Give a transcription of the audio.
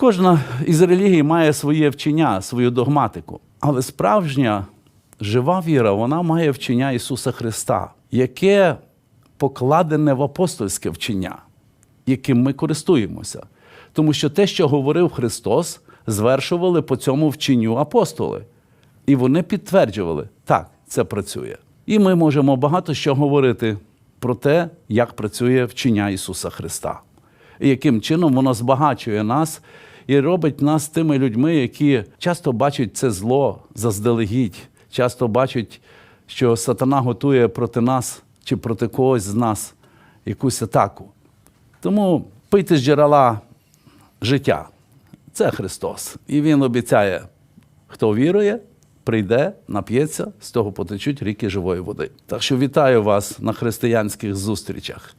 Кожна із релігій має своє вчення, свою догматику. Але справжня жива віра, вона має вчення Ісуса Христа, яке покладене в апостольське вчення, яким ми користуємося. Тому що те, що говорив Христос, звершували по цьому вченню апостоли. І вони підтверджували, так, це працює. І ми можемо багато що говорити про те, як працює вчення Ісуса Христа, і яким чином воно збагачує нас і робить нас тими людьми, які часто бачать це зло заздалегідь, часто бачать, що сатана готує проти нас чи проти когось з нас якусь атаку. Тому пийте з джерела життя. Це Христос. І Він обіцяє, хто вірує, прийде, нап'ється, з того потечуть ріки живої води. Так що вітаю вас на християнських зустрічах.